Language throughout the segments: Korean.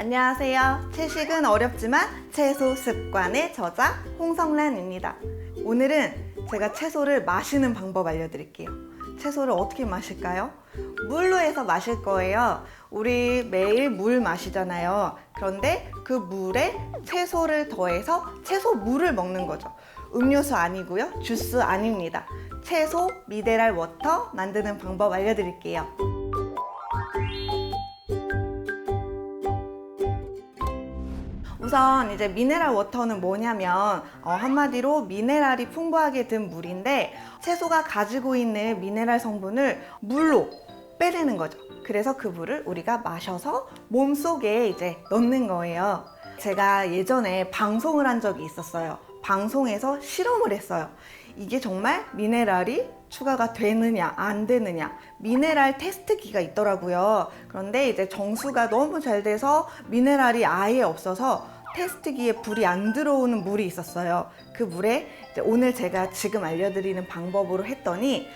안녕하세요. 채식은 어렵지만 채소 습관의 저자 홍성란입니다. 오늘은 제가 채소를 마시는 방법 알려드릴게요. 채소를 어떻게 마실까요? 물로 해서 마실 거예요. 우리 매일 물 마시잖아요. 그런데 그 물에 채소를 더해서 채소 물을 먹는 거죠. 음료수 아니고요. 주스 아닙니다. 채소 미네랄 워터 만드는 방법 알려드릴게요. 우선 이제 미네랄 워터는 뭐냐면 어, 한마디로 미네랄이 풍부하게 든 물인데 채소가 가지고 있는 미네랄 성분을 물로 빼내는 거죠. 그래서 그 물을 우리가 마셔서 몸 속에 이제 넣는 거예요. 제가 예전에 방송을 한 적이 있었어요. 방송에서 실험을 했어요. 이게 정말 미네랄이 추가가 되느냐 안 되느냐 미네랄 테스트기가 있더라고요. 그런데 이제 정수가 너무 잘 돼서 미네랄이 아예 없어서 테스트기에 불이 안 들어오는 물이 있었어요. 그 물에 오늘 제가 지금 알려드리는 방법으로 했더니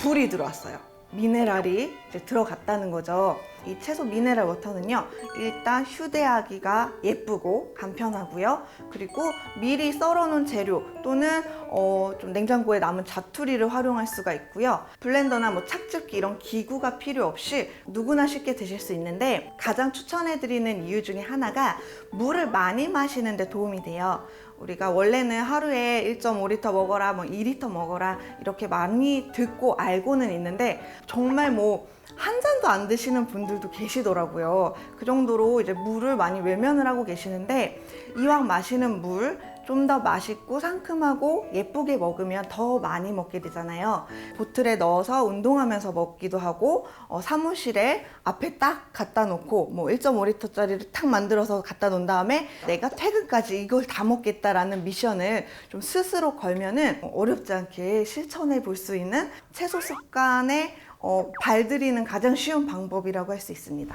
불이 들어왔어요. 미네랄이 들어갔다는 거죠. 이 채소 미네랄 워터는요, 일단 휴대하기가 예쁘고 간편하고요. 그리고 미리 썰어놓은 재료 또는 어, 좀 냉장고에 남은 자투리를 활용할 수가 있고요. 블렌더나 뭐 착즙기 이런 기구가 필요 없이 누구나 쉽게 드실 수 있는데 가장 추천해드리는 이유 중에 하나가 물을 많이 마시는 데 도움이 돼요. 우리가 원래는 하루에 1.5리터 먹어라, 뭐 2리터 먹어라 이렇게 많이 듣고 알고는 있는데 정말 뭐 한 잔도 안 드시는 분들도 계시더라고요. 그 정도로 이제 물을 많이 외면을 하고 계시는데 이왕 마시는 물 좀 더 맛있고 상큼하고 예쁘게 먹으면 더 많이 먹게 되잖아요. 보틀에 넣어서 운동하면서 먹기도 하고 어, 사무실에 앞에 딱 갖다 놓고 뭐 1.5리터짜리를 탁 만들어서 갖다 놓은 다음에 내가 퇴근까지 이걸 다 먹겠다라는 미션을 좀 스스로 걸면은 어렵지 않게 실천해 볼 수 있는 채소 습관에 어, 발들이는 가장 쉬운 방법이라고 할 수 있습니다.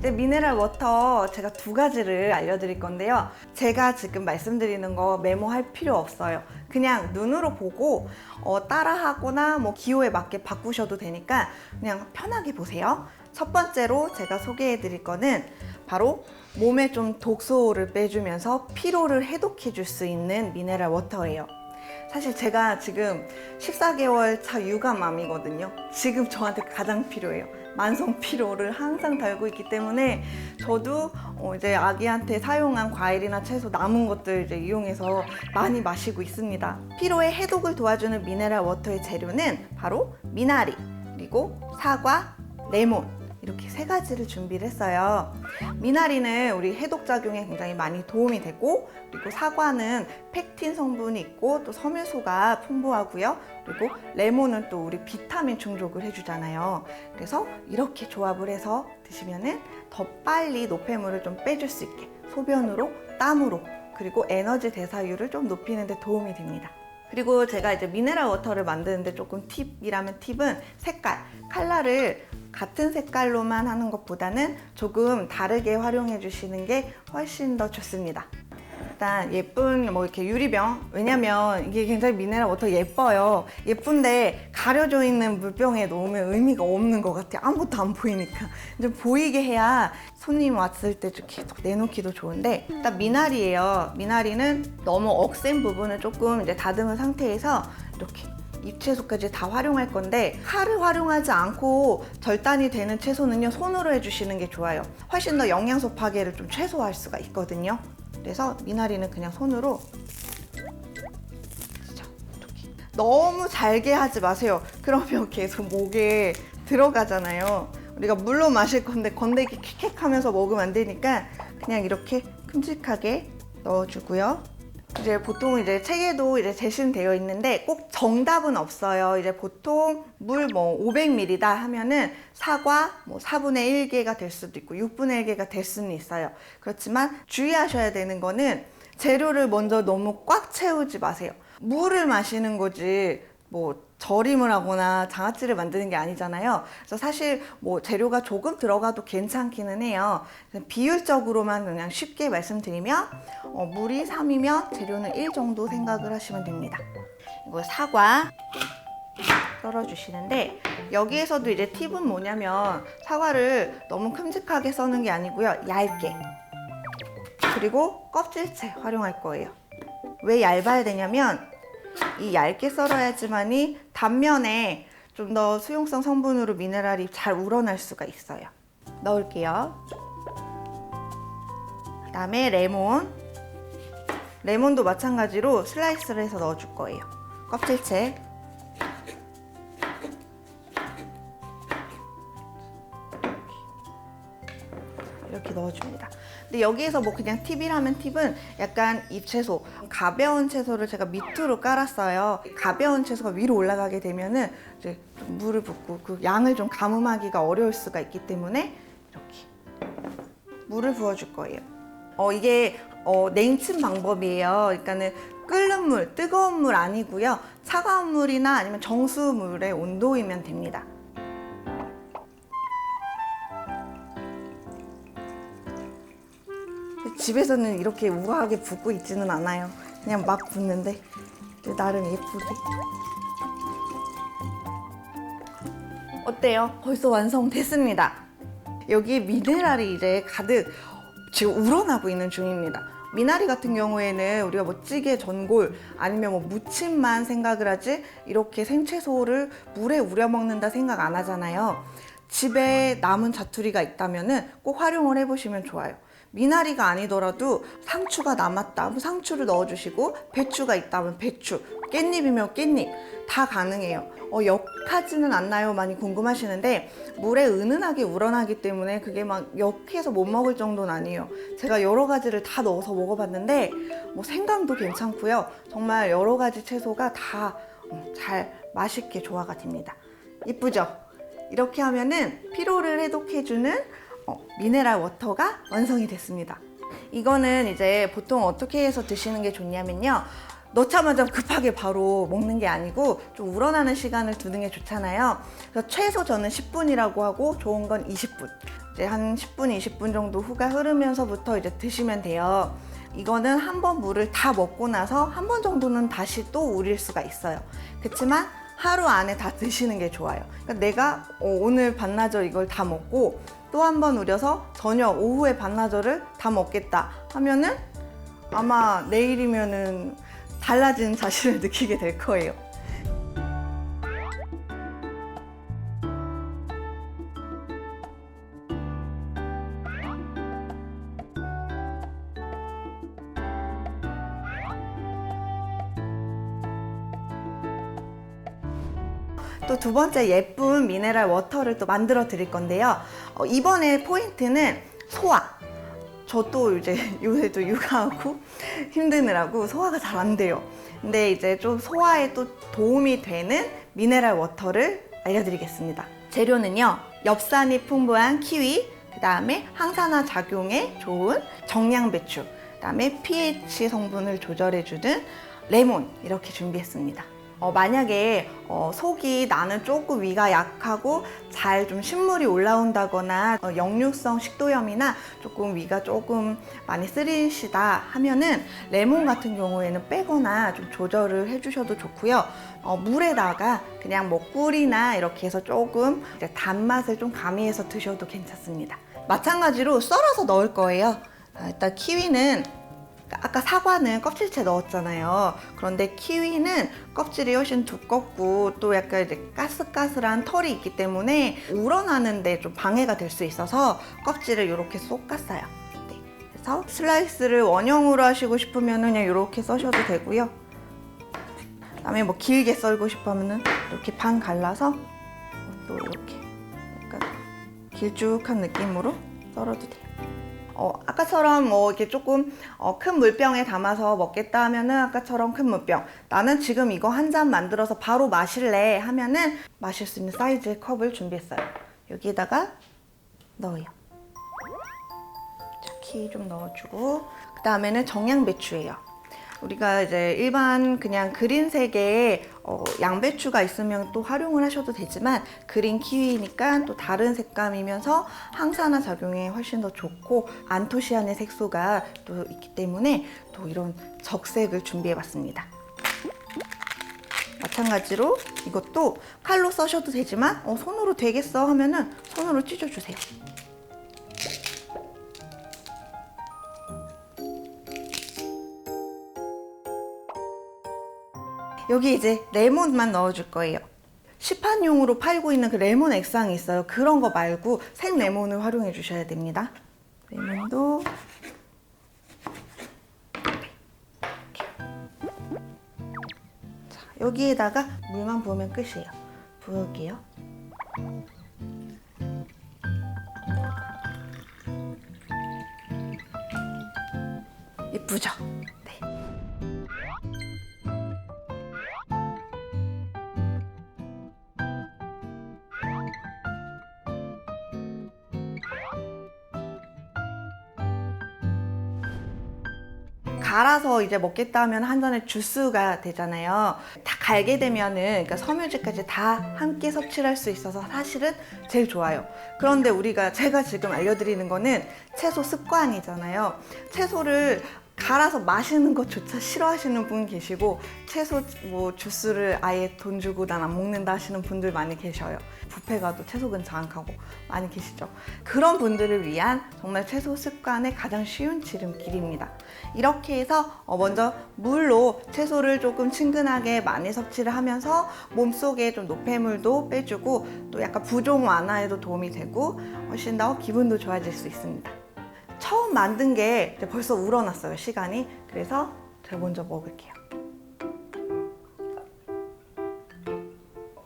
이제 미네랄 워터 제가 두 가지를 알려드릴 건데요. 제가 지금 말씀드리는 거 메모할 필요 없어요. 그냥 눈으로 보고 어, 따라하거나 뭐 기호에 맞게 바꾸셔도 되니까 그냥 편하게 보세요. 첫 번째로 제가 소개해 드릴 거는 바로 몸에 좀 독소를 빼주면서 피로를 해독해 줄 수 있는 미네랄 워터예요. 사실 제가 지금 14개월 차 육아맘이거든요. 지금 저한테 가장 필요해요. 만성 피로를 항상 달고 있기 때문에 저도 어 이제 아기한테 사용한 과일이나 채소 남은 것들 이제 이용해서 많이 마시고 있습니다. 피로의 해독을 도와주는 미네랄 워터의 재료는 바로 미나리, 그리고 사과, 레몬, 이렇게 세 가지를 준비를 했어요. 미나리는 우리 해독 작용에 굉장히 많이 도움이 되고 그리고 사과는 펙틴 성분이 있고 또 섬유소가 풍부하고요. 그리고 레몬은 또 우리 비타민 충족을 해주잖아요. 그래서 이렇게 조합을 해서 드시면은 더 빨리 노폐물을 좀 빼줄 수 있게 소변으로 땀으로 그리고 에너지 대사율을 좀 높이는 데 도움이 됩니다. 그리고 제가 이제 미네랄 워터를 만드는데 조금 팁이라면 팁은 색깔, 컬러를 같은 색깔로만 하는 것보다는 조금 다르게 활용해 주시는 게 훨씬 더 좋습니다. 일단 예쁜 뭐 이렇게 유리병. 왜냐면 이게 굉장히 미네랄 워터 예뻐요. 예쁜데 가려져 있는 물병에 놓으면 의미가 없는 것 같아요. 아무것도 안 보이니까. 좀 보이게 해야 손님 왔을 때좀 계속 내놓기도 좋은데 일단 미나리예요. 미나리는 너무 억센 부분을 조금 이제 다듬은 상태에서 이렇게 잎채소까지 다 활용할 건데 칼을 활용하지 않고 절단이 되는 채소는요 손으로 해주시는 게 좋아요. 훨씬 더 영양소 파괴를 좀 최소화할 수가 있거든요. 그래서 미나리는 그냥 손으로. 너무 잘게 하지 마세요. 그러면 계속 목에 들어가잖아요. 우리가 물로 마실 건데 건더기 킥킥 하면서 먹으면 안 되니까 그냥 이렇게 큼직하게 넣어주고요 이제 보통 이제 책에도 이제 제시되어 있는데 꼭 정답은 없어요. 이제 보통 물 뭐 500ml다 하면은 사과 뭐 4분의 1개가 될 수도 있고 6분의 1개가 될 수는 있어요. 그렇지만 주의하셔야 되는 거는 재료를 먼저 너무 꽉 채우지 마세요. 물을 마시는 거지 뭐 절임을 하거나 장아찌를 만드는 게 아니잖아요. 그래서 사실 뭐 재료가 조금 들어가도 괜찮기는 해요. 비율적으로만 그냥 쉽게 말씀드리면 어, 물이 3이면 재료는 1 정도 생각을 하시면 됩니다. 이거 사과 썰어주시는데 여기에서도 이제 팁은 뭐냐면 사과를 너무 큼직하게 써는 게 아니고요. 얇게. 그리고 껍질째 활용할 거예요. 왜 얇아야 되냐면 이 얇게 썰어야지만이 단면에 좀 더 수용성 성분으로 미네랄이 잘 우러날 수가 있어요. 넣을게요. 그 다음에 레몬. 레몬도 마찬가지로 슬라이스를 해서 넣어줄 거예요. 껍질째. 이렇게 넣어줍니다. 근데 여기에서 뭐 그냥 팁이라면 팁은 약간 잎채소, 가벼운 채소를 제가 밑으로 깔았어요. 가벼운 채소가 위로 올라가게 되면은 이제 좀 물을 붓고 그 양을 좀 가늠하기가 어려울 수가 있기 때문에 이렇게 물을 부어줄 거예요. 어, 이게 어, 냉침 방법이에요. 그러니까는 끓는 물, 뜨거운 물 아니고요. 차가운 물이나 아니면 정수물의 온도이면 됩니다. 집에서는 이렇게 우아하게 붓고 있지는 않아요. 그냥 막 붓는데 나름 예쁘게. 어때요? 벌써 완성됐습니다. 여기 미네랄이 이제 가득 지금 우러나고 있는 중입니다. 미나리 같은 경우에는 우리가 뭐 찌개, 전골 아니면 뭐 무침만 생각을 하지 이렇게 생채소를 물에 우려 먹는다 생각 안 하잖아요. 집에 남은 자투리가 있다면은 꼭 활용을 해보시면 좋아요. 미나리가 아니더라도 상추가 남았다. 면 상추를 넣어주시고 배추가 있다면 배추, 깻잎이면 깻잎 다 가능해요. 어, 역하지는 않나요? 많이 궁금하시는데 물에 은은하게 우러나기 때문에 그게 막 역해서 못 먹을 정도는 아니에요. 제가 여러 가지를 다 넣어서 먹어봤는데 뭐 생강도 괜찮고요. 정말 여러 가지 채소가 다 잘 맛있게 조화가 됩니다. 이쁘죠? 이렇게 하면은 피로를 해독해주는 어, 미네랄 워터가 완성이 됐습니다. 이거는 이제 보통 어떻게 해서 드시는 게 좋냐면요. 넣자마자 급하게 바로 먹는 게 아니고 좀 우러나는 시간을 두는 게 좋잖아요. 그래서 최소 저는 10분이라고 하고 좋은 건 20분. 이제 한 10분, 20분 정도 후가 흐르면서부터 이제 드시면 돼요. 이거는 한 번 물을 다 먹고 나서 한 번 정도는 다시 또 우릴 수가 있어요. 그렇지만 하루 안에 다 드시는 게 좋아요. 그러니까 내가 어, 오늘 반나절 이걸 다 먹고 또 한 번 우려서 저녁 오후에 반나절을 다 먹겠다 하면은 아마 내일이면은 달라진 자신을 느끼게 될 거예요. 또 두 번째 예쁜 미네랄 워터를 또 만들어 드릴 건데요. 어, 이번에 포인트는 소화. 저 또 이제 요새도 육아하고 힘드느라고 소화가 잘 안 돼요. 근데 이제 좀 소화에 또 도움이 되는 미네랄 워터를 알려드리겠습니다. 재료는요, 엽산이 풍부한 키위, 그 다음에 항산화 작용에 좋은 정량배추, 그 다음에 pH 성분을 조절해주는 레몬 이렇게 준비했습니다. 어, 만약에 어, 속이 나는 조금 위가 약하고 잘 좀 신물이 올라온다거나 어, 역류성 식도염이나 조금 위가 조금 많이 쓰리시다 하면은 레몬 같은 경우에는 빼거나 좀 조절을 해주셔도 좋고요. 어, 물에다가 그냥 뭐 꿀이나 이렇게 해서 조금 단맛을 좀 가미해서 드셔도 괜찮습니다. 마찬가지로 썰어서 넣을 거예요. 아, 일단 키위는 아까 사과는 껍질째 넣었잖아요. 그런데 키위는 껍질이 훨씬 두껍고 또 약간 이제 까슬까슬한 털이 있기 때문에 우러나는데 좀 방해가 될 수 있어서 껍질을 이렇게 쏙 깠어요. 네. 그래서 슬라이스를 원형으로 하시고 싶으면 그냥 이렇게 써셔도 되고요. 그다음에 뭐 길게 썰고 싶으면은 이렇게 반 갈라서 또 이렇게 약간 길쭉한 느낌으로 썰어도 돼요. 어, 아까처럼 뭐 이렇게 조금 어, 큰 물병에 담아서 먹겠다 하면은 아까처럼 큰 물병. 나는 지금 이거 한 잔 만들어서 바로 마실래 하면은 마실 수 있는 사이즈의 컵을 준비했어요. 여기에다가 넣어요. 자, 키 좀 넣어주고 그 다음에는 정양 배추예요. 우리가 이제 일반 그냥 그린색의 어, 양배추가 있으면 또 활용을 하셔도 되지만 그린 키위니까 또 다른 색감이면서 항산화 작용에 훨씬 더 좋고 안토시아닌의 색소가 또 있기 때문에 또 이런 적색을 준비해 봤습니다. 마찬가지로 이것도 칼로 써셔도 되지만 어, 손으로 되겠어 하면은 손으로 찢어주세요. 여기 이제 레몬만 넣어줄 거예요. 시판용으로 팔고 있는 그 레몬 액상이 있어요. 그런 거 말고 생 레몬을 활용해 주셔야 됩니다. 레몬도 자, 여기에다가 물만 부으면 끝이에요. 부을게요. 예쁘죠? 갈아서 이제 먹겠다 하면 한 잔의 주스가 되잖아요. 다 갈게 되면은 그러니까 섬유질까지 다 함께 섭취를 할수 있어서 사실은 제일 좋아요. 그런데 우리가 제가 지금 알려드리는 거는 채소 습관이잖아요. 채소를 갈아서 마시는 것조차 싫어하시는 분 계시고 채소 뭐 주스를 아예 돈 주고 난 안 먹는다 하시는 분들 많이 계셔요. 뷔페 가도 채소 근처 안 가고 많이 계시죠. 그런 분들을 위한 정말 채소 습관의 가장 쉬운 지름길입니다. 이렇게 해서 어, 먼저 물로 채소를 조금 친근하게 많이 섭취를 하면서 몸속에 좀 노폐물도 빼주고 또 약간 부종 완화에도 도움이 되고 훨씬 더 기분도 좋아질 수 있습니다. 처음 만든 게 벌써 우러났어요 시간이. 그래서 제가 먼저 먹을게요.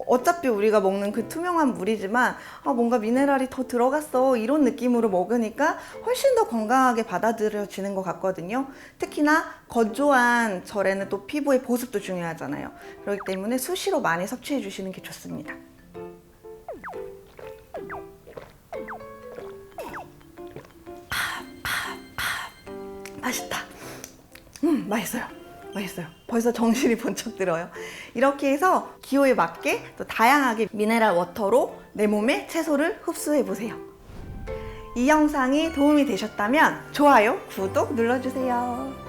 어차피 우리가 먹는 그 투명한 물이지만 아 뭔가 미네랄이 더 들어갔어. 이런 느낌으로 먹으니까 훨씬 더 건강하게 받아들여지는 것 같거든요. 특히나 건조한 절에는 또 피부의 보습도 중요하잖아요. 그렇기 때문에 수시로 많이 섭취해 주시는 게 좋습니다 맛있다. 음, 맛있어요. 맛있어요. 벌써 정신이 번쩍 들어요. 이렇게 해서 기호에 맞게 또 다양하게 미네랄 워터로 내 몸에 채소를 흡수해 보세요. 이 영상이 도움이 되셨다면 좋아요, 구독 눌러주세요.